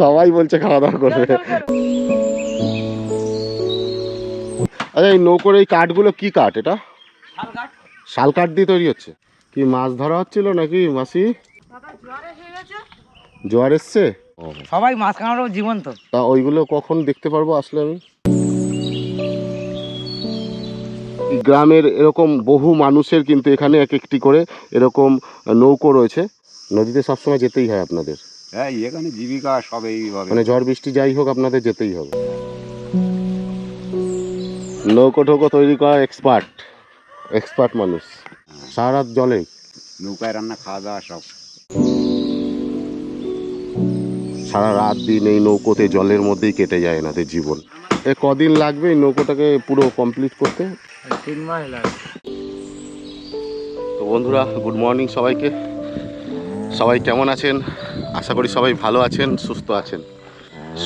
সবাই বলছে খাওয়া দাওয়া করবে। আচ্ছা এই নৌকোর এই কাঠগুলো কি কাঠ এটা? শাল কাঠ। দিয়ে তৈরি হচ্ছে। কি মাছ ধরা হচ্ছিল নাকি মাসি? জোয়ার এসছে? সবাই মাছ কামড়ো জীবন্ত। তা ওইগুলো কখন দেখতে পারব আসলে আমি? গ্রামের এরকম বহু মানুষের কিন্তু এখানে এক একটি করে এরকম নৌকো রয়েছে। নদীতে সবসময় যেতেই হয় আপনাদের। হ্যাঁ এখানে জীবিকা সব এইভাবে। মানে ঝড় বৃষ্টি যাই হোক আপনাদের যেতেই হবে। নৌকো ঠৌকো তৈরি করা এক্সপার্ট এক্সপার্ট মানুষ। সারা রাত জলে। নৌকায় রান্না খাওয়া দাওয়া সব। সারা রাত দিন এই নৌকোতে জলের মধ্যেই কেটে যায় এনাদের জীবন। এ কদিন লাগবে এই নৌকোটাকে পুরো কমপ্লিট করতে? তিন মাস লাগে তো বন্ধুরা গুড মর্নিং সবাইকে। সবাই কেমন আছেন? আশা করি সবাই ভালো আছেন, সুস্থ আছেন।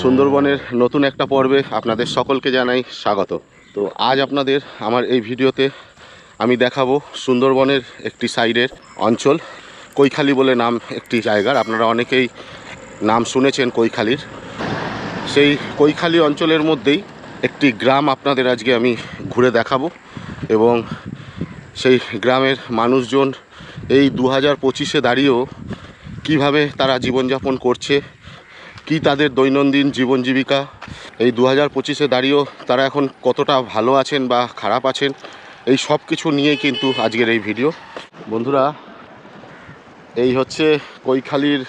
সুন্দরবনের নতুন একটা পর্বে আপনাদের সকলকে জানাই স্বাগত। তো আজ আপনাদের আমার এই ভিডিওতে আমি দেখাবো সুন্দরবনের একটি সাইডের অঞ্চল, কৈখালি বলে নাম একটি জায়গার। আপনারা অনেকেই নাম শুনেছেন কৈখালির। সেই কৈখালি অঞ্চলের মধ্যেই একটি গ্রাম আপনাদের আজকে আমি ঘুরে দেখাবো এবং সেই গ্রামের মানুষজন এই দু হাজার পঁচিশে দাঁড়িয়েও কীভাবে তারা জীবনযাপন করছে, কি তাদের দৈনন্দিন জীবন জীবিকা, এই দু হাজার পঁচিশে দাঁড়িয়েও তারা এখন কতটা ভালো আছেন বা খারাপ আছেন, এই সব কিছু নিয়েই কিন্তু আজকের এই ভিডিও। বন্ধুরা, এই হচ্ছে কৈখালির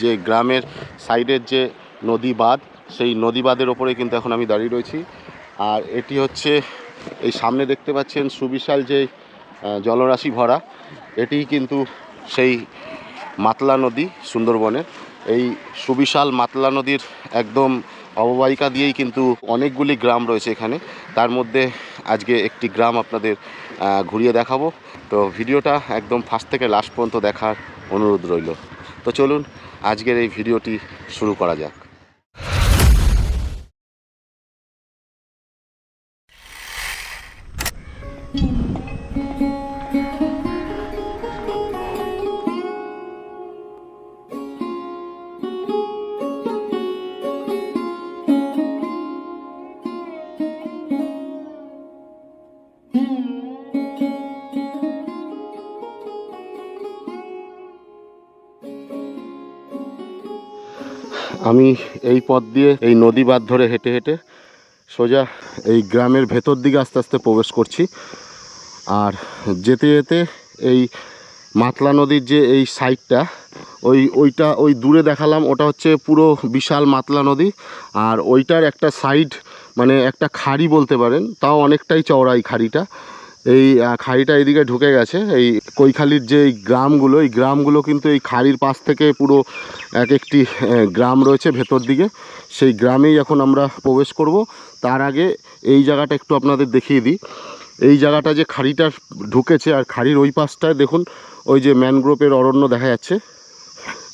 যে গ্রামের সাইডের যে নদী বাঁধ, সেই নদী বাঁধের ওপরে কিন্তু এখন আমি দাঁড়িয়ে রয়েছি। আর এটি হচ্ছে, এই সামনে দেখতে পাচ্ছেন সুবিশাল যে জলরাশি ভরা এটি কিন্তু সেই মাতলা নদী সুন্দরবনের। এই সুবিশাল মাতলা নদীর একদম অববাহিকা দিয়েই কিন্তু অনেকগুলি গ্রাম রয়েছে এখানে। তার মধ্যে আজকে একটি গ্রাম আপনাদের ঘুরিয়ে দেখাবো। তো ভিডিওটা একদম ফার্স্ট থেকে লাস্ট পর্যন্ত দেখার অনুরোধ রইল। তো চলুন, আজকের এই ভিডিওটি শুরু করা যাক। আমি এই পথ দিয়ে এই নদী বাঁধ ধরে হেঁটে হেঁটে সোজা এই গ্রামের ভেতর দিকে আস্তে আস্তে প্রবেশ করছি। আর যেতে যেতে এই মাতলা নদীর যে এই সাইডটা, ওই ওইটা, ওই দূরে দেখালাম, ওটা হচ্ছে পুরো বিশাল মাতলা নদী। আর ওইটার একটা সাইড মানে একটা খাড়ি বলতে পারেন, তাও অনেকটাই চওড়া এই খাড়িটা। এই খাড়িটা এইদিকে ঢুকে গেছে। এই কৈখালির যে গ্রামগুলো, এই গ্রামগুলো কিন্তু এই খাড়ির পাশ থেকে পুরো এক একটি গ্রাম রয়েছে ভেতর দিকে। সেই গ্রামেই এখন আমরা প্রবেশ করব। তার আগে এই জায়গাটা একটু আপনাদের দেখিয়ে দিই। এই জায়গাটা যে খাড়িটা ঢুকেছে আর খাড়ির ওই পাশটায় দেখুন, ওই যে ম্যানগ্রোভের অরণ্য দেখা যাচ্ছে।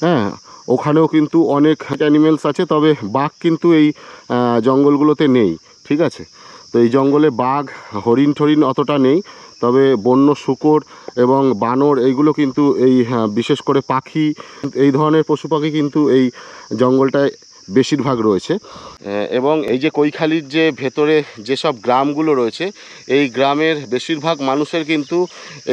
হ্যাঁ ওখানেও কিন্তু অনেক অ্যানিমেলস আছে, তবে বাঘ কিন্তু এই জঙ্গলগুলোতে নেই। ঠিক আছে? তো এই জঙ্গলে বাঘ হরিণ ঠরিণ অতটা নেই। তবে বন্য শুকর এবং বানর এইগুলো কিন্তু এই হ্যাঁ, বিশেষ করে পাখি এই ধরনের পশু পাখি কিন্তু এই জঙ্গলটায় বেশিরভাগ রয়েছে। এবং এই যে কৈখালির যে ভেতরে যেসব গ্রামগুলো রয়েছে, এই গ্রামের বেশিরভাগ মানুষের কিন্তু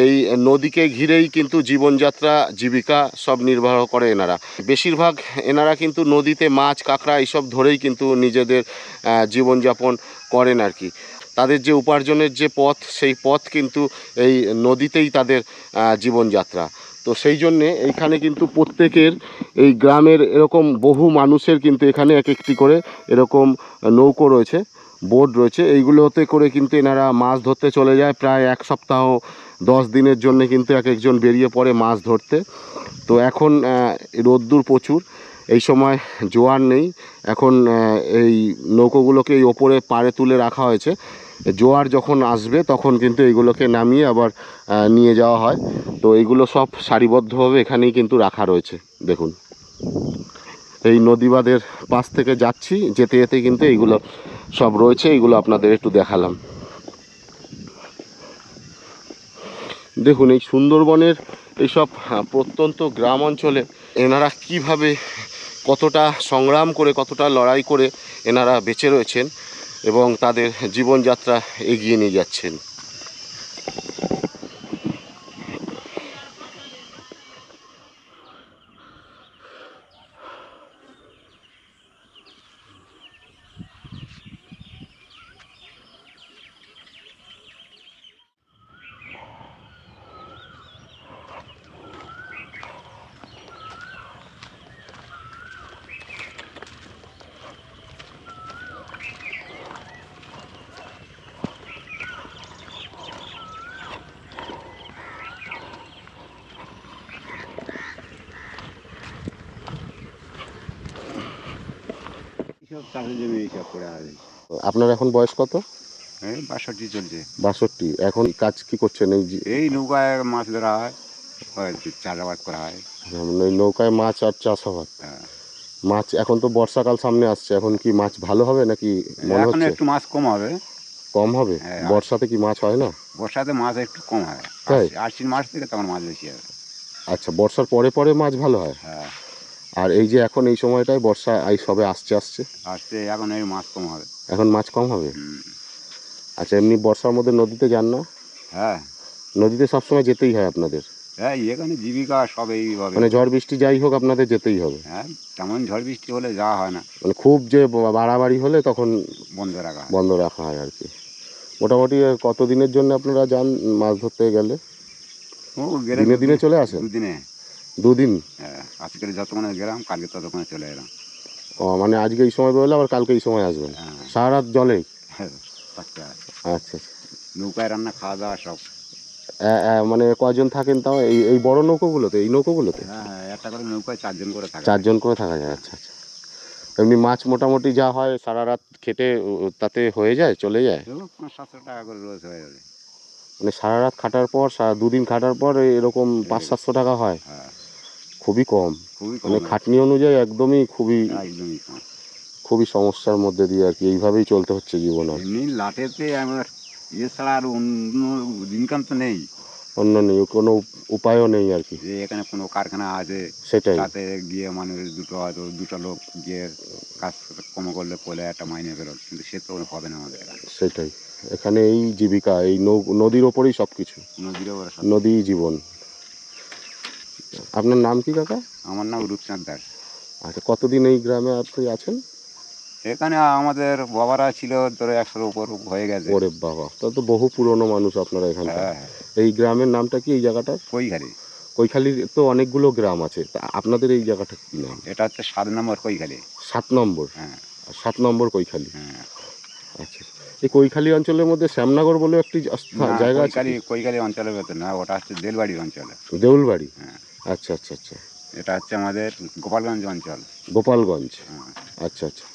এই নদীকে ঘিরেই কিন্তু জীবনযাত্রা, জীবিকা সব নির্বাহ করে এনারা। বেশিরভাগ এনারা কিন্তু নদীতে মাছ, কাঁকড়া এইসব ধরেই কিন্তু নিজেদের জীবনযাপন করেন আর কি। তাদের যে উপার্জনের যে পথ, সেই পথ কিন্তু এই নদীতেই তাদের জীবনযাত্রা। তো সেই জন্যে এইখানে কিন্তু প্রত্যেকের এই গ্রামের এরকম বহু মানুষের কিন্তু এখানে এক একটি করে এরকম নৌকো রয়েছে, বোট রয়েছে। এইগুলোতে করে কিন্তু এনারা মাছ ধরতে চলে যায় প্রায় এক সপ্তাহ, দশ দিনের জন্য কিন্তু এক একজন বেরিয়ে পড়ে মাছ ধরতে। তো এখন রোদ্দুর প্রচুর, এই সময় জোয়ার নেই। এখন এই নৌকোগুলোকে এই ওপরে পাড়ে তুলে রাখা হয়েছে। জোয়ার যখন আসবে, তখন কিন্তু এইগুলোকে নামিয়ে আবার নিয়ে যাওয়া হয়। তো এইগুলো সব সারিবদ্ধভাবে এখানেই কিন্তু রাখা রয়েছে। দেখুন। এই নদীবাদের পাশ থেকে যাচ্ছি, যেতে যেতে কিন্তু এইগুলো সব রয়েছে এইগুলো আপনাদের একটু দেখালাম। দেখুন, এই সুন্দরবনের এইসব প্রত্যন্ত গ্রাম অঞ্চলে এনারা কীভাবে কতটা সংগ্রাম করে, কতটা লড়াই করে এনারা বেঁচে রয়েছেন এবং তাদের জীবনযাত্রা এগিয়ে নিয়ে যাচ্ছেন। এইসব চাষের জমি এইসব করে আছে আপনার এখন বয়স কত? এই বাষট্টি চলছে। বাষট্টি। এখন কাজ কি করছেন? এই যে এই নৌকায় মাছ ধরা হয় হয় চাষাবাদ করা হয়। মানে নৌকায় মাছ আর চাষাবাদ। হ্যাঁ। মাছ এখন তো বর্ষাকাল সামনে আসছে। এখন কি মাছ ভালো হবে নাকি মনে এখন হচ্ছে? একটু মাছ কম হবে। কম হবে? হ্যাঁ, বর্ষাতে কি মাছ হয় না? বর্ষাতে মাছ একটু কম হয়। তাই? আশ্বিন- আশ্বিন মাস থেকে তখন মাছ বেশি হবে আচ্ছা বর্ষার পরে পরে মাছ ভালো হয়? হ্যাঁ। আর এই যে এখন এই সময়টায় বর্ষা এই সবে আসছে আসছে। আসছে এখন এই মাছ কম হবে। এখন মাছ কম হবে? আচ্ছা এমনি বর্ষার মধ্যে নদীতে যান না? হ্যাঁ। নদীতে সবসময় যেতেই হয় আপনাদের? হ্যাঁ এখানে জীবিকা সব এইভাবে। মানে ঝড় বৃষ্টি যাই হোক আপনাদের যেতেই হবে? হ্যাঁ তেমন ঝড় বৃষ্টি হলে যাওয়া হয় না। মানে খুব যে বাড়াবাড়ি হলে তখন বন্ধ রাখা হয়। বন্ধ রাখা হয় আর কি। মোটামুটি কত দিনের জন্য আপনারা যান মাছ ধরতে গেলে? দিনে দিনে চলে আসেন? দুদিনে দুদিন। হ্যাঁ আজকের যতক্ষণে গেলাম কালকে ততক্ষণে চলে এলাম। ও মানে আজকে এই সময় বেরোলে আবার কালকে এই সময় আসবেন। হ্যাঁ। সারা রাত জলে? হ্যাঁ, থাকতে। আচ্ছা আচ্ছা। নৌকায় রান্না খাওয়া দাওয়া সব মানে কয়জন থাকেন তাও? এই এই বড় নৌকোগুলোতে এই নৌকোগুলোতে? হ্যাঁ হ্যাঁ একটা করে নৌকায় চারজন করে থাকে চারজন করে থাকা যায় আচ্ছা আচ্ছা। এমনি মাছ মোটামুটি যা হয় সারা রাত খেটে তাতে হয়ে যায় চলে যায়? সাতশো টাকা করে রোজ হয়ে যাবে। মানে সারা রাত খাটার পর সারা দুদিন খাটার পর এরকম। পাঁচ সাতশো টাকা হয়? হ্যাঁ। খুবই কম। খুবই কম মানে খাটনি অনুযায়ী একদমই খুবই একদমই কম। খুবই সমস্যার মধ্যে দিয়ে আর কি এইভাবেই চলতে হচ্ছে জীবন আর। এমনি লাটেতে আমার ইয়ে ছাড়া আর অন্য ইনকাম তো নেই। অন্য নেই কোনো উপায়ও নেই আর কি। যে এখানে কোনো কারখানা আছে সেটাই। তাতে গিয়ে মানুষ দুটো হয়তো দুটো লোক গিয়ে কাজ কম করলে পলে একটা মাইনে বেরোল কিন্তু সে তো হবে না আমাদের এখানে। সেটাই। এখানে এই জীবিকা এই নদীর ওপরেই সব কিছু নদীর ওপরে। নদী জীবন। আপনার নাম কি কাকা? আমার নাম রূপচাঁদ দাস। আচ্ছা কতদিন এই গ্রামে আপনি আছেন? এখানে আমাদের বাবারা ছিল ধরো একশোর উপর হয়ে গেছে। ওরে বাবা তা তো বহু পুরনো মানুষ আপনারা এখানে হ্যাঁ হ্যাঁ। এই গ্রামের নামটা কি এই জায়গাটা কৈখালি। কৈখালির তো অনেকগুলো গ্রাম আছে। তা আপনাদের এই জায়গাটা কি নাম? এটা হচ্ছে সাত নম্বর কৈখালি। সাত নম্বর? হ্যাঁ। সাত নম্বর কৈখালি? হ্যাঁ। আচ্ছা এই কৈখালি অঞ্চলের মধ্যে শ্যামনগর বলে একটি জায়গা আছে কৈখালি কৈখালি অঞ্চলের ভেতর না ওটা হচ্ছে দেলবাড়ি অঞ্চলে। দেউলবাড়ি? হ্যাঁ। আচ্ছা আচ্ছা আচ্ছা। এটা হচ্ছে আমাদের গোপালগঞ্জ অঞ্চল। গোপালগঞ্জ? হ্যাঁ। আচ্ছা আচ্ছা।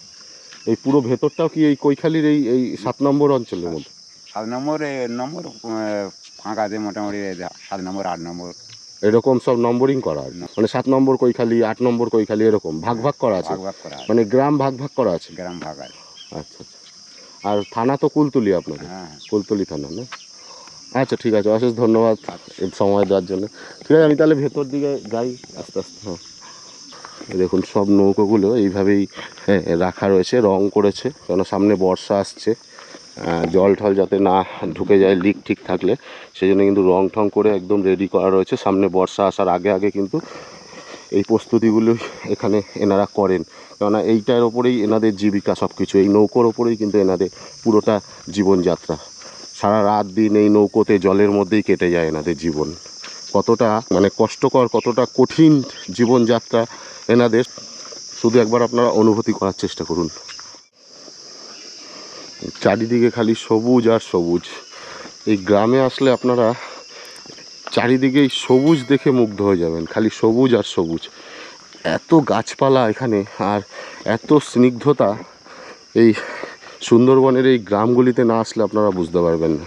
এই পুরো ভেতরটাও কি এই কৈখালির এই এই সাত নম্বর অঞ্চলের মধ্যে? সাত নম্বর নম্বর ফাঁকা আছে মোটামুটি সাত নম্বর আট নম্বর। এরকম সব নম্বরিং করা আছে? মানে সাত নম্বর কৈখালি আট নম্বর কৈখালি এরকম? ভাগ ভাগ করা আছে? মানে গ্রাম ভাগ ভাগ করা আছে? গ্রাম ভাগ আছে। আচ্ছা আচ্ছা। আর থানা তো কুলতুলি আপনাদের? হ্যাঁ। কুলতলি থানা না? আচ্ছা ঠিক আছে অশেষ ধন্যবাদ সময় দেওয়ার জন্য। ঠিক আছে আমি তাহলে ভেতর দিকে যাই আস্তে আস্তে হ্যাঁ। দেখুন সব নৌকোগুলো এইভাবেই হ্যাঁ, রাখা রয়েছে রং করেছে কেন সামনে বর্ষা আসছে জল ঠল যাতে না ঢুকে যায় লিক ঠিক থাকলে সেই জন্য কিন্তু রং ঠং করে একদম রেডি করা রয়েছে। সামনে বর্ষা আসার আগে আগে কিন্তু এই প্রস্তুতিগুলো এখানে এনারা করেন। কেননা এইটার ওপরেই এনাদের জীবিকা সব কিছু এই নৌকোর ওপরেই কিন্তু এনাদের পুরোটা জীবনযাত্রা। সারা রাত দিন এই নৌকোতে জলের মধ্যেই কেটে যায় এনাদের জীবন। কতটা মানে কষ্টকর, কতটা কঠিন জীবনযাত্রা এনাদের। শুধু একবার আপনারা অনুভূতি করার চেষ্টা করুন। চারিদিকে খালি সবুজ আর সবুজ। এই গ্রামে আসলে আপনারা চারিদিকেই সবুজ দেখে মুগ্ধ হয়ে যাবেন, খালি সবুজ আর সবুজ। এত গাছপালা এখানে আর এত স্নিগ্ধতা এই সুন্দরবনের এই গ্রামগুলিতে না আসলে আপনারা বুঝতে পারবেন না।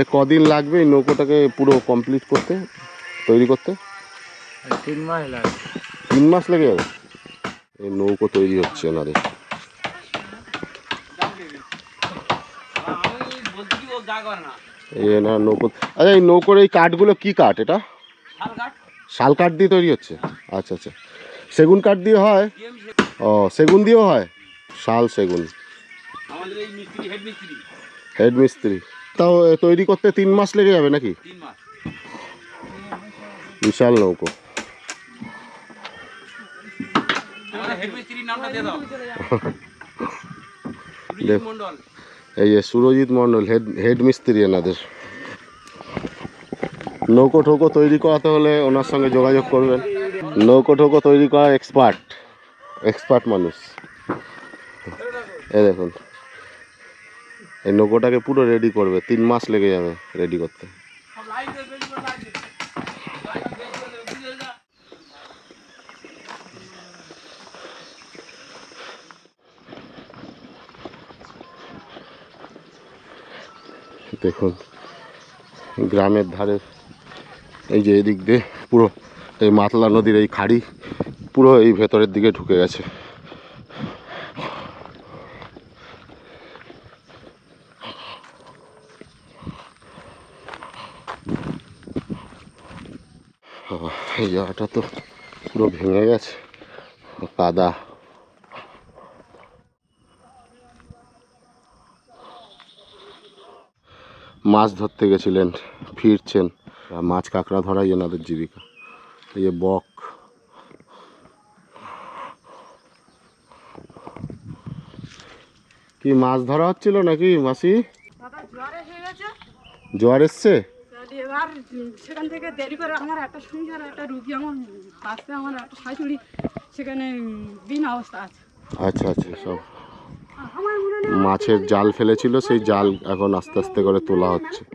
এ কদিন লাগবে এই নৌকোটাকে পুরো কমপ্লিট করতে তৈরি করতে? তিন মাস লাগবে তিন মাস লেগে যাবে? এই নৌকো তৈরি হচ্ছে ওনাদের এই এনার নৌকো আচ্ছা এই নৌকোর এই কাঠগুলো কি কাঠ এটা? শাল কাঠ দিয়ে তৈরি হচ্ছে? আচ্ছা আচ্ছা। সেগুন কাঠ দিয়ে হয়? ও সেগুন দিয়েও হয়? শাল সেগুন। আমাদের এই মিস্ত্রি হেড মিস্ত্রি। হেড মিস্ত্রি তাও তৈরি করতে তিন মাস লেগে যাবে নাকি? বিশাল নৌকো। মন্ডল এই যে সুরজিৎ মণ্ডল হেড হেড মিস্ত্রি এনাদের। নৌকো ঠৌকো তৈরি করাতে হলে ওনার সঙ্গে যোগাযোগ করবেন। নৌকো ঠৌকো তৈরি করা এক্সপার্ট এক্সপার্ট মানুষ। এই দেখুন। এই নৌকোটাকে পুরো রেডি করবে, তিন মাস লেগে যাবে রেডি করতে। দেখুন, গ্রামের ধারে, এই যে এদিক দিয়ে পুরো এই মাতলা নদীর এই খাড়ি, পুরো এই ভেতরের দিকে ঢুকে গেছে আহ, এই জায়গাটা তো পুরো ভেঙে গেছে। কাদা মাছ ধরতে গেছিলেন ফিরছেন। মাছ কাঁকড়া ধরাই এনাদের জীবিকা। এই যে বক। কি মাছ ধরা হচ্ছিল নাকি মাসি? জোয়ারে এসছে? সেখান থেকে দেরি করে আমার একটা সংসার একটা রুগী আমার আসতে আমার একটা শাশুড়ি সেখানে দিন বিন অবস্থা আছে। আচ্ছা আচ্ছা সব। মাছের জাল ফেলেছিল সেই জাল এখন আস্তে আস্তে করে তোলা হচ্ছে।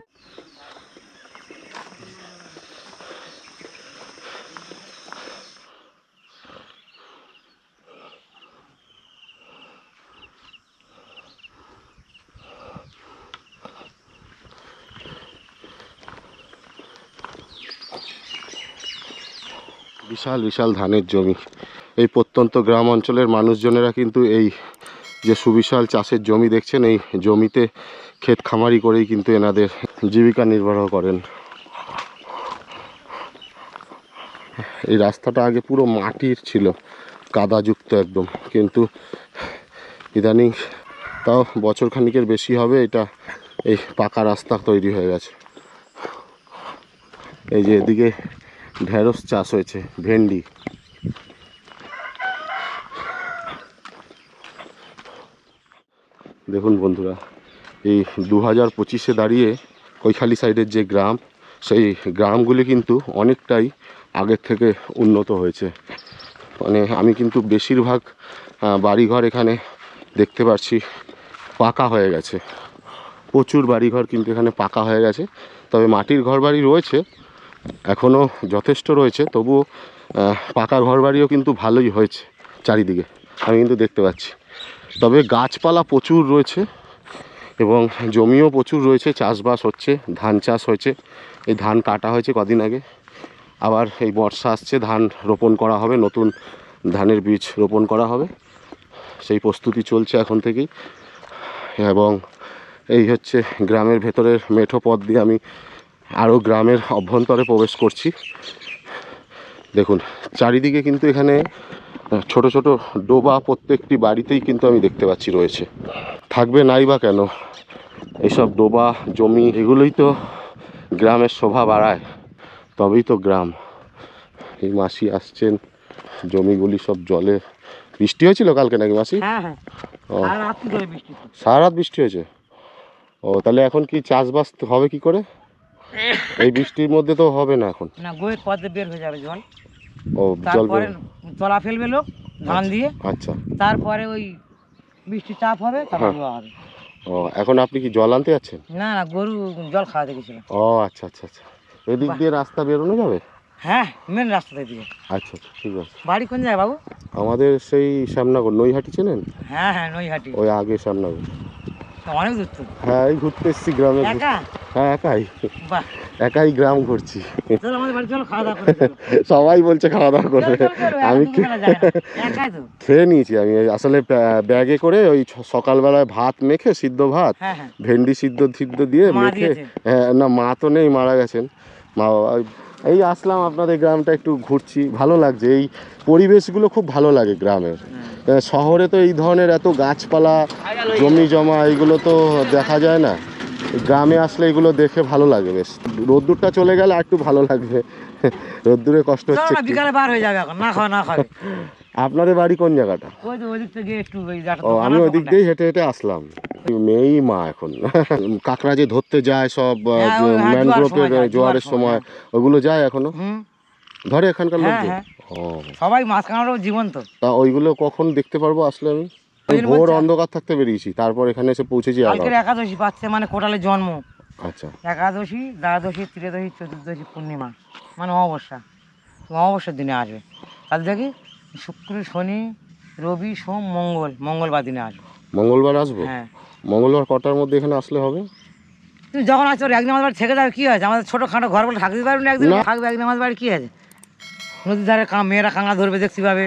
বিশাল বিশাল ধানের জমি। এই প্রত্যন্ত গ্রাম অঞ্চলের মানুষজনেরা কিন্তু এই যে সুবিশাল চাষের জমি দেখছেন, এই জমিতে ক্ষেত খামারি করেই কিন্তু এনাদের জীবিকা নির্বাহ করেন। এই রাস্তাটা আগে পুরো মাটির ছিল, কাদাযুক্ত একদম। কিন্তু ইদানিং তাও বছর খানিকের বেশি হবে, এটা এই পাকা রাস্তা তৈরি হয়ে গেছে। এই যে এদিকে ঢেঁড়স চাষ হয়েছে, ভেন্ডি। দেখুন বন্ধুরা, এই দু হাজার পঁচিশে দাঁড়িয়ে কৈখালি সাইডের যে গ্রাম, সেই গ্রামগুলি কিন্তু অনেকটাই আগের থেকে উন্নত হয়েছে। মানে আমি কিন্তু বেশিরভাগ বাড়িঘর এখানে দেখতে পাচ্ছি পাকা হয়ে গেছে। প্রচুর বাড়িঘর কিন্তু এখানে পাকা হয়ে গেছে। তবে মাটির ঘর বাড়ি রয়েছে এখনও যথেষ্ট রয়েছে, তবুও পাকা ঘর বাড়িও কিন্তু ভালোই হয়েছে চারিদিকে, আমি কিন্তু দেখতে পাচ্ছি। তবে গাছপালা প্রচুর রয়েছে এবং জমিও প্রচুর রয়েছে, চাষবাস হচ্ছে, ধান চাষ হয়েছে, এই ধান কাটা হয়েছে কদিন আগে, আবার এই বর্ষা আসছে, ধান রোপণ করা হবে, নতুন ধানের বীজ রোপণ করা হবে, সেই প্রস্তুতি চলছে এখন থেকেই, এবং এই হচ্ছে গ্রামের ভেতরের মেঠো পথ দিয়ে আমি আরও গ্রামের অভ্যন্তরে প্রবেশ করছি। দেখুন চারিদিকে কিন্তু এখানে ছোট ছোট ডোবা প্রত্যেকটি বাড়িতেই কিন্তু আমি দেখতে পাচ্ছি রয়েছে। থাকবে নাই বা কেন? এইসব ডোবা জমি এগুলোই তো গ্রামের শোভা বাড়ায়। তবেই তো গ্রাম। এই মাসি আসছেন জমিগুলি সব জলে। বৃষ্টি হয়েছিল কালকে নাকি মাসি? হ্যাঁ হ্যাঁ। সারা রাত বৃষ্টি হয়েছে? ও তাহলে এখন কি চাষবাস হবে কি করে? এই বৃষ্টির মধ্যে তো হবে না এখন। না গোয়ের পথে বের হয়ে যাবে জল। ও জল তারপরে তলা ফেলবে লোক ধান দিয়ে। আচ্ছা। তারপরে ওই বৃষ্টি চাপ হবে তারপর হ্যাঁ। রোয়া হবে। ও এখন আপনি কি জল আনতে যাচ্ছেন? না না গরু জল খাওয়াতে গেছিল ও আচ্ছা আচ্ছা আচ্ছা। এদিক দিয়ে রাস্তা বেরোনো যাবে? হ্যাঁ মেন রাস্তা দিয়ে। আচ্ছা আচ্ছা ঠিক আছে। বাড়ি কোন জায়গায় বাবু? আমাদের সেই শ্যামনগর নৈহাটি চেনেন? হ্যাঁ হ্যাঁ নৈহাটি। ওই আগে শ্যামনগর। অনেক দূর তো। হ্যাঁ এই ঘুরতে এসেছি গ্রামে একা? হ্যাঁ একাই। বাহ। একাই গ্রাম ঘুরছি। চলো আমাদের বাড়ি চলো খাওয়া দাওয়া করে সবাই বলছে খাওয়া দাওয়া করবে। আমি দুপুরবেলা একাই তো। খেয়ে নিয়েছি আমি। আসলে ব্যাগে করে ওই সকালবেলায় ভাত মেখে সিদ্ধ ভাত হ্যাঁ হ্যাঁ। ভেন্ডি সিদ্ধ সিদ্ধ দিয়ে মেখে হ্যাঁ না মা তো নেই মারা গেছেন। মা বাবা এই আসলাম আপনাদের গ্রামটা একটু ঘুরছি। ভালো লাগছে। এই পরিবেশগুলো খুব ভালো লাগে গ্রামের। শহরে তো এই ধরনের এত গাছপালা জমি জমা এইগুলো তো দেখা যায় না। গ্রামে আসলে এগুলো দেখে ভালো লাগে বেশ। রোদ্দুরটা চলে গেলে আর একটু ভালো লাগবে। রোদ্দুরে কষ্ট হচ্ছে বিকালে বার হয়ে যাবে এখন। না খাওয়া না খাবে আপনাদের বাড়ি কোন জায়গাটা? ও আমি ওই দিক। দিয়েই হেঁটে হেঁটে আসলাম। মেয়েই মা এখন। কাঁকড়া যে ধরতে যায় সব হ্যাঁ, ম্যানগ্রোভের জোয়ারের সময়। ওগুলো যায় এখনও? ধরে এখানকার হ্যাঁ, লোকজন? হ্যাঁ। ও। সবাই মাছ কাঁকড়াও জীবন তো ওইগুলো কখন দেখতে পারব আসলে আমি? ওই ভোর বলছি- অন্ধকার থাকতে বেরিয়েছি তারপর এখানে এসে পৌঁছেছি কালকের এগারো একাদশী পাচ্ছে মানে কোটালের জন্ম। আচ্ছা। একাদশী দ্বাদশী ত্রয়োদশী চতুর্দশী পূর্ণিমা মানে অমাবস্যা। তো অমাবস্যার দিনে আসবে। তাহলে দেখি শুক্র শনি রবি সোম মঙ্গল মঙ্গলবার দিনে আসবে। মঙ্গলবার আসব? হ্যাঁ। মঙ্গলবার কটার মধ্যে এখানে আসলে হবে? তুমি যখন আসছো ওর একদিন আমাদের বাড়ি থেকে যাবে কী আছে আমাদের ছোটো খাটো ঘর বলে থাকতে পারবে না একদিন? না। থাকবে একদিন আমাদের বাড়ি কী আছে নদীর ধারে মেয়েরা কাঁকড়া ধরবে দেখছি পাবে।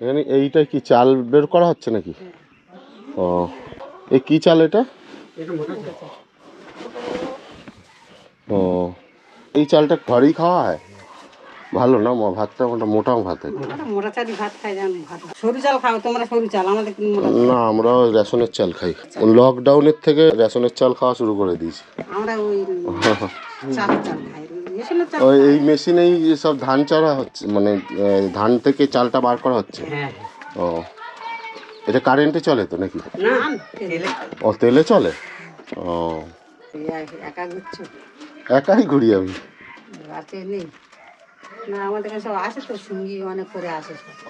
এখানে এইটা কি চাল বের করা হচ্ছে নাকি? ও এই কি চাল এটা? ও, এই চালটা ঘরেই খাওয়া হয়? ভালো না ম- ভাতটা মোটা মোটাও ভাত। মোটা চালি ভাত খাই জান ভাত। সরু চাল খাও তোমরা সরু চাল আমাদের না আমরা রেশনের চাল খাই। লকডাউনের থেকে রেশনের চাল খাওয়া শুরু করে দিয়েছি। আমরা ওই চাল চাল খাই ওই এই মেশিনেই সব ধান চারা হচ্ছে মানে ধান থেকে চালটা বার করা হচ্ছে? হ্যাঁ। ও। এটা কারেন্টে চলে তো নাকি? ও তেলে চলে? ও। একাই ঘুরি আমি। রাতে নেই।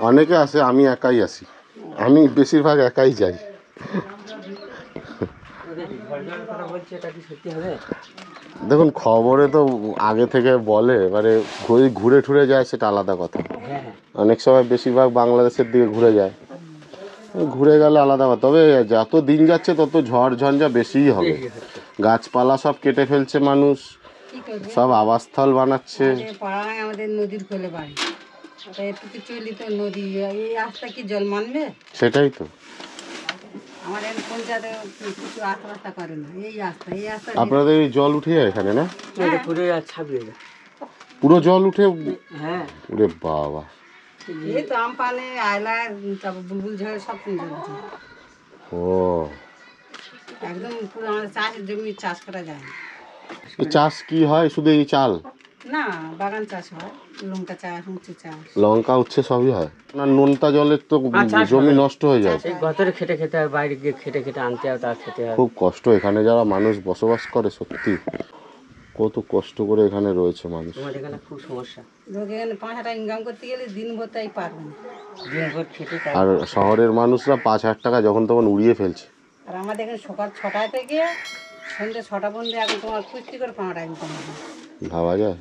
অনেক আসে আমি একাই আসি। আমি বেশিরভাগ একাই যাই। দেখুন, খবরে তো আগে থেকে বলে, এবারে ঘুরে ঠুরে যায় সেটা আলাদা কথা। অনেক সময় বেশিরভাগ বাংলাদেশের দিকে ঘুরে যায়। ঘুরে গেলে আলাদা কথা। তবে যত দিন যাচ্ছে, তত ঝড় ঝঞ্ঝা বেশিই হবে। গাছপালা সব কেটে ফেলছে মানুষ। সব আবাসস্থল বানাচ্ছে। আমাদের পাড়ায় আমাদের নদীর কোলে বাড়ি। একটু চলি তো নদী। এই রাস্তা কি জল মানবে? সেটাই তো। আমার এই পঞ্চায়েতে কিছু রাস্তা করে না এই রাস্তা এই রাস্তা আপনাদের এই জল উঠে যায় এখানে না? পুরো ছাপিয়ে যায় পুরো জল উঠে হ্যাঁ। ওরে বাবা। এই তো আমপানে আয়লা তারপর বুলবুল ঝড় সব ও। একদম পুরো আমাদের চাষের জমি চাষ করা যায় না। চাষ কি হয়? শুধু এই চাল? না বাগান চাষ হয়। লঙ্কা চাষ উঁচু চাষ। লঙ্কা উচ্ছে সবই হয়? না নোনতা জলের তো জমি নষ্ট হয়ে যায়। এই গতরে খেটে খেতে হয় বাইরে গিয়ে খেটে খেটে আনতে হয় তার খেতে হয়। খুব কষ্ট। এখানে যারা মানুষ বসবাস করে সত্যি। কত কষ্ট করে এখানে রয়েছে মানুষ। আমাদের এখানে খুব সমস্যা। লোক এখানে পাঁচ হাজার ইনকাম করতে গেলে দিন ভর তাই পারবে না। দিন ভর খেটে আর শহরের মানুষরা পাঁচ হাজার টাকা যখন তখন উড়িয়ে ফেলছে। আর আমাদের এখানে সকাল ছটায় থেকে সন্ধ্যে ছটা পর্যন্ত এখন তোমার কুস্তি করে হবে ভাবা যায়?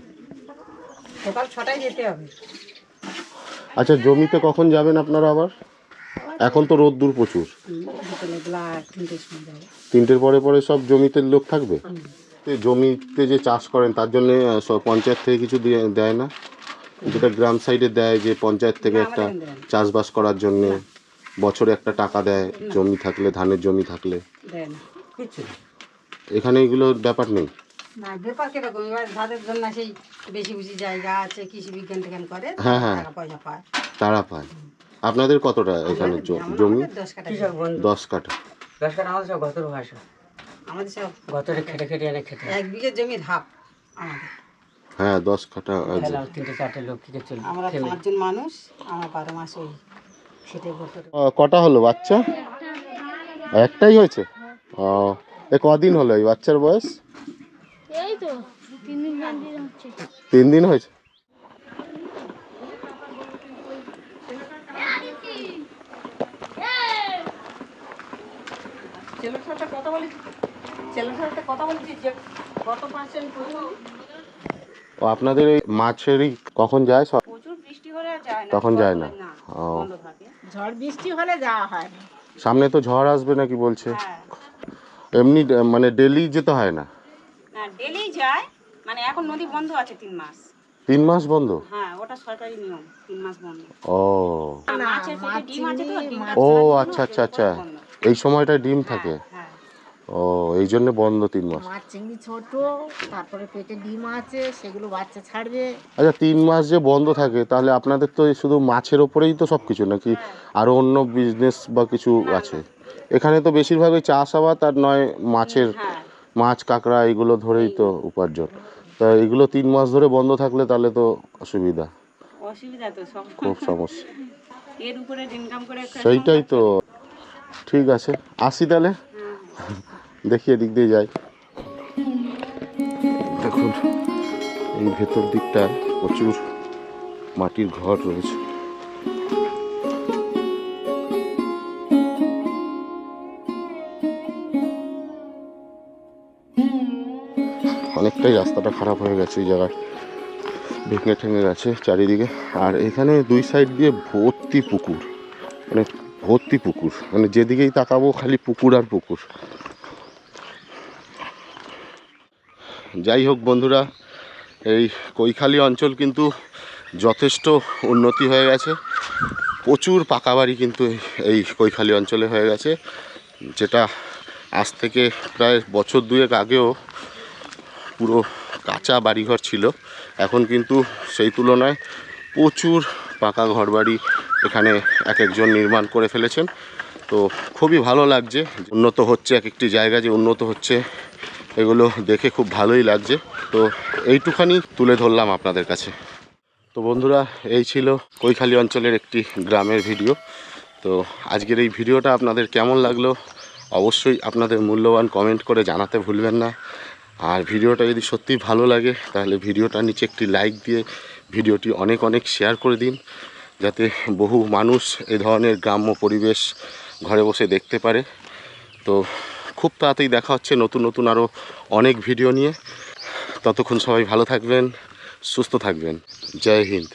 সকাল ছটায় যেতে হবে। আচ্ছা জমিতে কখন যাবেন আপনারা আবার? এখন তো রোদ্দুর প্রচুর। হুম, বিকেলে বেলা তিনটের পরে পরে সব জমিতে লোক থাকবে? জমিতে যে চাষ করেন তার জন্য পঞ্চায়েত থেকে কিছু দিয়ে- না? যেটা গ্রাম সাইডে দেয় যে পঞ্চায়েত থেকে একটা। চাষবাস করার জন্য বছরে একটা টাকা দেয় জমি থাকলে ধানের জমি থাকলে। দেয় না। কিছু এখানে এগুলোর ব্যাপার নেই। না ব্যাপার কীরকম? এবার যাদের জন্য সেই বেশি বেশি জায়গা আছে কৃষি বিজ্ঞান টিজ্ঞান করে হ্যাঁ, হ্যাঁ। টাকা পয়সা পায়। তারা পায়। আপনাদের কতটা এখানে জমি? দশ কাঠা দশ কাঠা। আমাদের সব গতর ভাষা। আমাদের সব গতরে খেটে খেটে এনে খেতে এক বিঘে জমির হাফ আমাদের। হ্যাঁ দশ কাঠা আছে। তিনটে চারটে লোক থেকে চলি আমরা পাঁচজন মানুষ আমরা বারো মাস ওই করতে কটা হলো বাচ্চা? একটাই হয়েছে? ও এ কদিন হলো এই বাচ্চার বয়স? এই তো তিন দিন হয়েছে? ও আপনাদের এই মাছেরই কখন যায় সব? প্রচুর বৃষ্টি হলে তখন যায় না? ও। ঝড় বৃষ্টি হলে যাওয়া হয়। সামনে তো ঝড় আসবে নাকি বলছে? হ্যাঁ। এমনি মানে ডেলি যেতে হয় না? না ডেলি যায় মানে এখন নদী বন্ধ আছে তিন মাস। তিন মাস বন্ধ? হ্যাঁ ওটা সরকারি নিয়ম তিন মাস বন্ধ। ও। মাছের পেটে ডিম আছে তো ও আচ্ছা আচ্ছা আচ্ছা। এই সময়টা ডিম থাকে? হ্যাঁ। ও এই জন্য বন্ধ তিন মাস। মাছ চিংড়ি ছোট তারপরে পেটে ডিম আছে সেগুলো বাচ্চা ছাড়বে। আচ্ছা তিন মাস যে বন্ধ থাকে তাহলে আপনাদের তো শুধু মাছের ওপরেই তো সব কিছু নাকি আরও অন্য বিজনেস বা কিছু আছে? এখানে তো বেশিরভাগই চাষাবাদ আর নয় মাছের হ্যাঁ মাছ কাঁকড়া এগুলো ধরেই তো উপার্জন। তা এগুলো তিন মাস ধরে বন্ধ থাকলে তাহলে তো অসুবিধা। অসুবিধা তো খুব সমস্যা। এর উপরে ইনকাম করে সেইটাই তো। ঠিক আছে। আসি তাহলে? দেখি এদিক দিয়ে যাই। দেখুন এই ভেতর দিকটা প্রচুর মাটির ঘর রয়েছে। অনেকটাই রাস্তাটা খারাপ হয়ে গেছে, এই জায়গায় ভেঙে ঠেঙে গেছে চারিদিকে। আর এখানে দুই সাইড দিয়ে ভর্তি পুকুর মানে ভর্তি পুকুর মানে যেদিকেই তাকাবো খালি পুকুর আর পুকুর। যাই হোক বন্ধুরা, এই কৈখালি অঞ্চল কিন্তু যথেষ্ট উন্নতি হয়ে গেছে। প্রচুর পাকা বাড়ি কিন্তু এই- কৈখালি অঞ্চলে হয়ে গেছে, যেটা আজ থেকে প্রায় বছর দুয়েক আগেও পুরো কাঁচা বাড়িঘর ছিল। এখন কিন্তু সেই তুলনায় প্রচুর পাকা ঘরবাড়ি এখানে এক একজন নির্মাণ করে ফেলেছেন। তো খুবই ভালো লাগছে। উন্নত হচ্ছে এক একটি জায়গা যে উন্নত হচ্ছে, এগুলো দেখে খুব ভালোই লাগছে। তো এইটুখানি তুলে ধরলাম আপনাদের কাছে। তো বন্ধুরা, এই ছিল কৈখালী অঞ্চলের একটি গ্রামের ভিডিও। তো আজকের এই ভিডিওটা আপনাদের কেমন লাগল? অবশ্যই আপনাদের মূল্যবান কমেন্ট করে জানাতে ভুলবেন না। আর ভিডিওটা যদি সত্যিই ভালো লাগে, তাহলে ভিডিওটা নিচে একটি লাইক দিয়ে ভিডিওটি অনেক অনেক শেয়ার করে দিন, যাতে বহু মানুষ এ ধরনের গ্রাম্য পরিবেশ ঘরে বসে দেখতে পারে। তো খুব তাড়াতাড়ি দেখা হচ্ছে নতুন নতুন আরও অনেক ভিডিও নিয়ে। ততক্ষণ সবাই ভালো থাকবেন, সুস্থ থাকবেন। জয় হিন্দ।